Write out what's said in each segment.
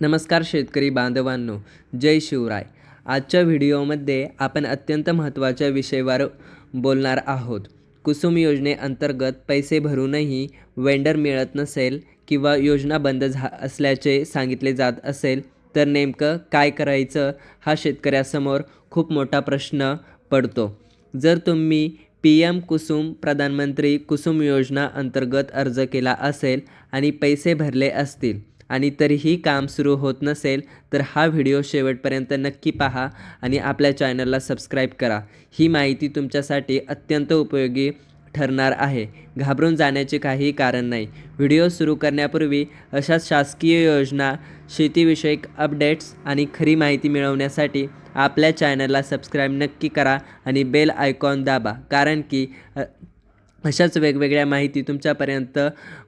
नमस्कार शेतकरी बांधवांनो जय शिवराय. आजच्या व्हिडिओमध्ये आपण अत्यंत महत्त्वाच्या विषयावर बोलणार आहोत. कुसुम योजनेअंतर्गत पैसे भरूनही वेंडर मिळत नसेल किंवा योजना बंद झा असल्याचे सांगितले जात असेल तर नेमकं काय करायचं हा शेतकऱ्यासमोर खूप मोठा प्रश्न पडतो. जर तुम्ही पी एम कुसुम प्रधानमंत्री कुसुम योजना अंतर्गत अर्ज केला असेल आणि पैसे भरले असतील आणि तरीही काम सुरू होत नसेल तर हा व्हिडिओ शेवटपर्यंत नक्की पहा आणि आपल्या चॅनलला सबस्क्राईब करा. ही माहिती तुमच्यासाठी अत्यंत उपयोगी ठरणार आहे. घाबरून जाण्याचे काही कारण नाही. व्हिडिओ सुरू करण्यापूर्वी अशाच शासकीय योजना शेतीविषयक अपडेट्स आणि खरी माहिती मिळवण्यासाठी आपल्या चॅनलला सबस्क्राईब नक्की करा आणि बेल आयकॉन दाबा. कारण की अशाच वेगवेगळ्या माहिती तुमच्यापर्यंत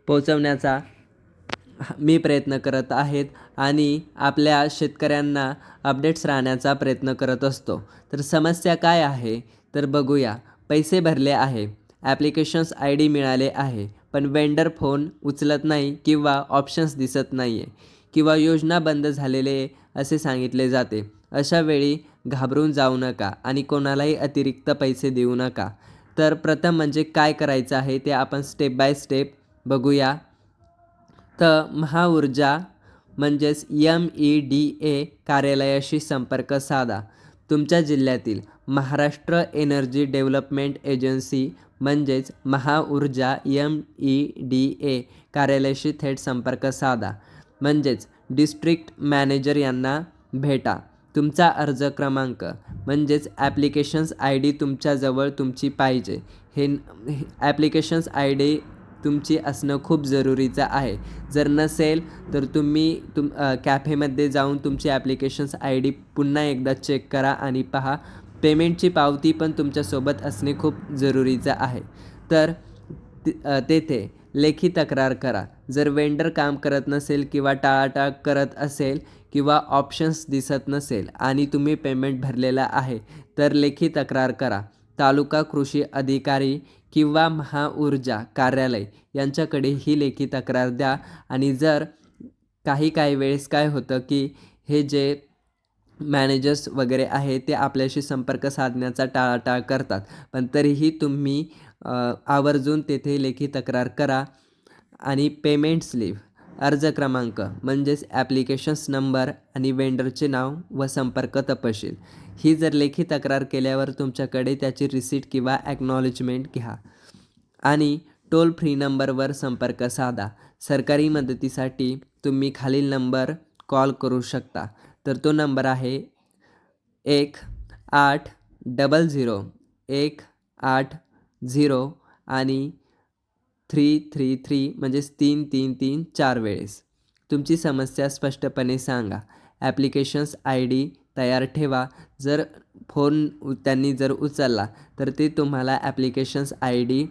पोहोचवण्याचा मी प्रयत्न करत आहेत आणि आपल्या शेतकऱ्यांना अपडेट्स राहण्याचा प्रयत्न करत असतो. तर समस्या काय आहे? तर बघूया. पैसे भरले आहे. ॲप्लिकेशन्स आय डी मिळाले आहे. पण वेंडर फोन उचलत नाही किंवा ऑप्शन्स दिसत नाही आहे किंवा योजना बंद झालेले असे सांगितले जाते. अशा वेळी घाबरून जाऊ नका आणि कोणालाही अतिरिक्त पैसे देऊ नका. तर प्रथम म्हणजे काय करायचं आहे ते आपण स्टेप बाय स्टेप बघूया. तर महाऊर्जा म्हणजेच यम ई डी ए कार्यालयाशी संपर्क साधा. तुमच्या जिल्ह्यातील महाराष्ट्र एनर्जी डेव्हलपमेंट एजन्सी म्हणजेच Mahaurja M E D A कार्यालयाशी थेट संपर्क साधा. म्हणजेच डिस्ट्रिक्ट मॅनेजर यांना भेटा. तुमचा अर्ज क्रमांक म्हणजेच ॲप्लिकेशन्स आय डी तुमच्याजवळ तुमची पाहिजे. हे ॲप्लिकेशन्स आय डी तुमची असणं खूप जरुरीचं आहे. जर नसेल तर तुम्ही तुम कॅफेमध्ये जाऊन तुमची ॲप्लिकेशन्स आय डी पुन्हा एकदा चेक करा आणि पहा. पेमेंटची पावती पण तुमच्यासोबत असणे खूप जरुरीचं आहे. तर तेथे लेखी तक्रार करा. जर वेंडर काम करत नसेल किंवा टाळाटाळ करत असेल किंवा ऑप्शन्स दिसत नसेल आणि तुम्ही पेमेंट भरलेला आहे तर लेखी तक्रार करा. तालुका कृषी अधिकारी किंवा महाऊर्जा कार्यालय यांच्याकडे ही लेखी तक्रार द्या. आणि जर काही काही वेळेस काय होतं की हे जे मॅनेजर्स वगैरे आहे ते आपल्याशी संपर्क साधण्याचा टाळाटाळ करतात. पण तरीही तुम्ही आवर्जून तेथे लेखी तक्रार करा. आणि पेमेंट स्लीव अर्ज क्रमांक म्हणजेच ॲप्लिकेशन्स नंबर आणि वेंडरचे नाव व संपर्क तपशील. ही जर लेखी तक्रार केल्यावर तुमच्याकडे त्याची रिसीट किंवा ॲक्नॉलेजमेंट घ्या. आणि टोल फ्री नंबरवर संपर्क साधा. सरकारी मदतीसाठी तुम्ही खालील नंबर कॉल करू शकता. तर तो नंबर आहे एक आठ डबल झिरो एक आठ झिरो आणि थ्री थ्री थ्री म्हणजेच तीन तीन तीन चार वेळेस. तुमची समस्या स्पष्टपणे सांगा. ॲप्लिकेशन्स आय डी तयार ठेवा. जर फोन त्यांनी जर उचलला तर ते तुम्हाला ॲप्लिकेशन्स आय डी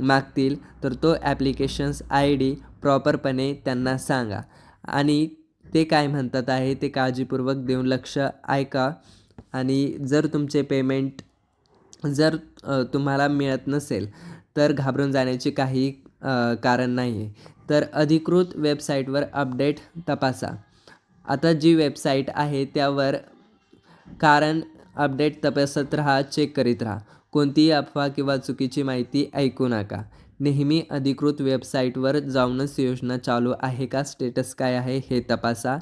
मागतील. तर तो ॲप्लिकेशन्स आय डी प्रॉपरपणे त्यांना सांगा. आणि ते काय म्हणतात आहे ते काळजीपूर्वक देऊन लक्ष ऐका. आणि जर तुमचे पेमेंट जर तुम्हाला मिळत नसेल तर घाबरून जाण्याची काही कारण नाही. आहे तर अधिकृत वेबसाईटवर अपडेट तपासा. आता जी वेबसाईट आहे त्यावर कारण अपडेट तपासत राहा चेक करीत राहा. कोणतीही अफवा किंवा चुकीची माहिती ऐकू नका. नेहमी अधिकृत वेबसाईटवर जाऊनच योजना चालू आहे का? स्टेटस काय आहे हे तपासा.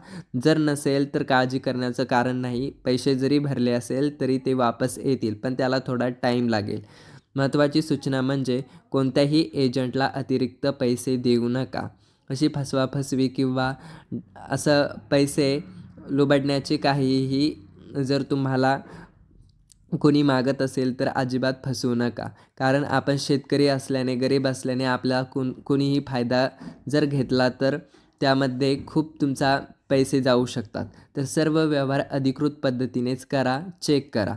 जर नसेल तर काळजी करण्याचं कारण नाही. पैसे जरी भरले असेल तरी ते वापस येतील पण त्याला थोडा टाईम लागेल. महत्त्वाची सूचना म्हणजे कोणत्याही एजंटला अतिरिक्त पैसे देऊ नका. अशी फसवाफसवी किंवा असं पैसे लुबडण्याची काहीही जर तुम्हाला कोणी मागत असेल तर अजिबात फसवू नका. कारण आपण शेतकरी असल्याने गरीब असल्याने आपला कोण कोणीही फायदा जर घेतला तर त्यामध्ये खूप तुमचा पैसे जाऊ शकतात. तर सर्व व्यवहार अधिकृत पद्धतीनेच करा चेक करा.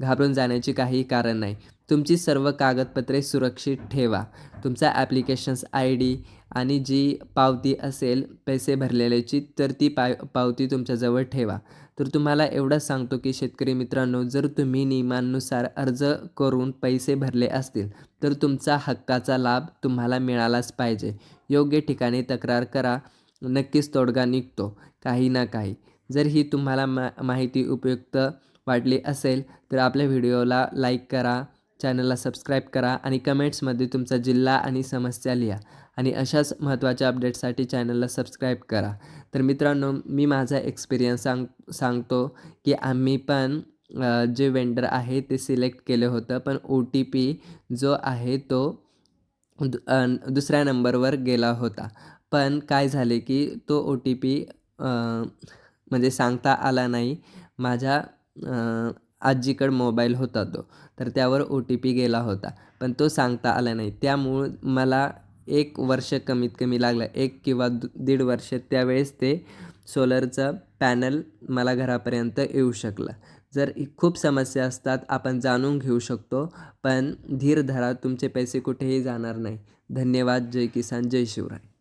घाबरून जाण्याचे काही कारण नाही. तुमची सर्व कागदपत्रे सुरक्षित ठेवा. तुमचा ॲप्लिकेशन्स आय डी आणि जी पावती असेल पैसे भरलेल्याची तर ती पाय पावती तुमच्याजवळ ठेवा. तर तुम्हाला एवढंच सांगतो की शेतकरी मित्रांनो जर तुम्ही नियमांनुसार अर्ज करून पैसे भरले असतील तर तुमचा हक्काचा लाभ तुम्हाला मिळालाच पाहिजे. योग्य ठिकाणी तक्रार करा नक्कीच तोडगा निघतो काही ना काही. जर ही तुम्हाला मा माहिती उपयुक्त वाटली असेल तर आपल्या व्हिडिओला लाईक करा चॅनलला सबस्क्राईब करा आणि कमेंट्समध्ये तुमचा जिल्हा आणि समस्या लिहा. आणि अशाच महत्त्वाच्या अपडेटसाठी चॅनलला सबस्क्राईब करा. तर मित्रांनो मी माझा एक्सपिरियन्स सांग सांगतो की आम्ही पण जे वेंडर आहे ते सिलेक्ट केलं होतं पण ओ टी पी जो आहे तो दु दुसऱ्या नंबरवर गेला होता. पण काय झाले की तो ओ टी पी म्हणजे सांगता आला नाही. माझ्या आजीकडं मोबाईल होता तो. तर त्यावर ओ टी पी गेला होता. पण तो सांगता आला नाही. त्यामुळं मला एक वर्ष कमीत कमी लागलं. एक किंवा दु दीड वर्ष त्यावेळेस ते सोलरचं पॅनल मला घरापर्यंत येऊ शकलं. जर खूप समस्या असतात आपण जाणून घेऊ शकतो पण धीर धरा तुमचे पैसे कुठेही जाणार नाही. धन्यवाद. जय किसान. जय शिवराय.